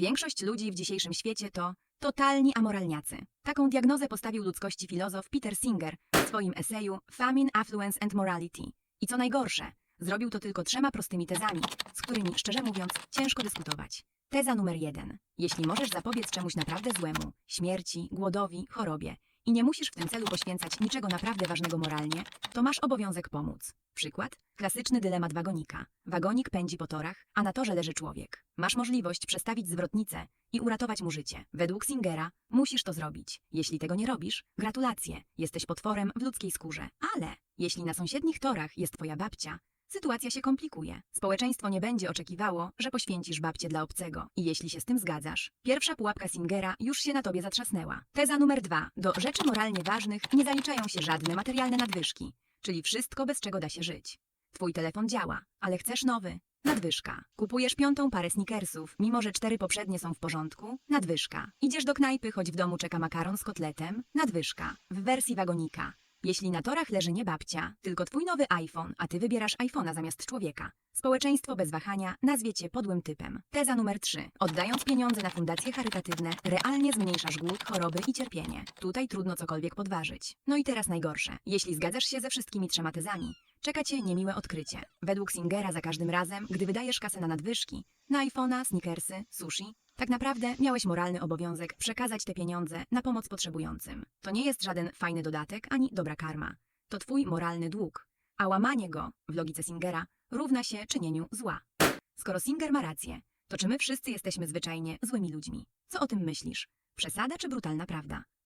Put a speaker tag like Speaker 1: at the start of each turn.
Speaker 1: Większość ludzi w dzisiejszym świecie to totalni amoralniacy. Taką diagnozę postawił ludzkości filozof Peter Singer w swoim eseju Famine, Affluence and Morality. I co najgorsze, zrobił to tylko trzema prostymi tezami, z którymi, szczerze mówiąc, ciężko dyskutować. Teza numer jeden. Jeśli możesz zapobiec czemuś naprawdę złemu, śmierci, głodowi, chorobie, i nie musisz w tym celu poświęcać niczego naprawdę ważnego moralnie, to masz obowiązek pomóc. Przykład? Klasyczny dylemat wagonika. Wagonik pędzi po torach, a na torze leży człowiek. Masz możliwość przestawić zwrotnicę i uratować mu życie. Według Singera musisz to zrobić. Jeśli tego nie robisz, gratulacje, jesteś potworem w ludzkiej skórze. Ale jeśli na sąsiednich torach jest twoja babcia, sytuacja się komplikuje. Społeczeństwo nie będzie oczekiwało, że poświęcisz babcię dla obcego. I jeśli się z tym zgadzasz, pierwsza pułapka Singera już się na tobie zatrzasnęła. Teza numer dwa. Do rzeczy moralnie ważnych nie zaliczają się żadne materialne nadwyżki, czyli wszystko, bez czego da się żyć. Twój telefon działa, ale chcesz nowy. Nadwyżka. Kupujesz piątą parę sneakersów, mimo że cztery poprzednie są w porządku. Nadwyżka. Idziesz do knajpy, choć w domu czeka makaron z kotletem. Nadwyżka. W wersji wagonika. Jeśli na torach leży nie babcia, tylko twój nowy iPhone, a ty wybierasz iPhone'a zamiast człowieka. Społeczeństwo bez wahania nazwie cię podłym typem. Teza numer 3. Oddając pieniądze na fundacje charytatywne, realnie zmniejszasz głód, choroby i cierpienie. Tutaj trudno cokolwiek podważyć. No i teraz najgorsze. Jeśli zgadzasz się ze wszystkimi trzema tezami, czeka cię niemiłe odkrycie. Według Singera za każdym razem, gdy wydajesz kasę na nadwyżki, na iPhone'a, sneakersy, sushi, tak naprawdę miałeś moralny obowiązek przekazać te pieniądze na pomoc potrzebującym. To nie jest żaden fajny dodatek ani dobra karma. To twój moralny dług. A łamanie go, w logice Singera, równa się czynieniu zła. Skoro Singer ma rację, to czy my wszyscy jesteśmy zwyczajnie złymi ludźmi? Co o tym myślisz? Przesada czy brutalna prawda?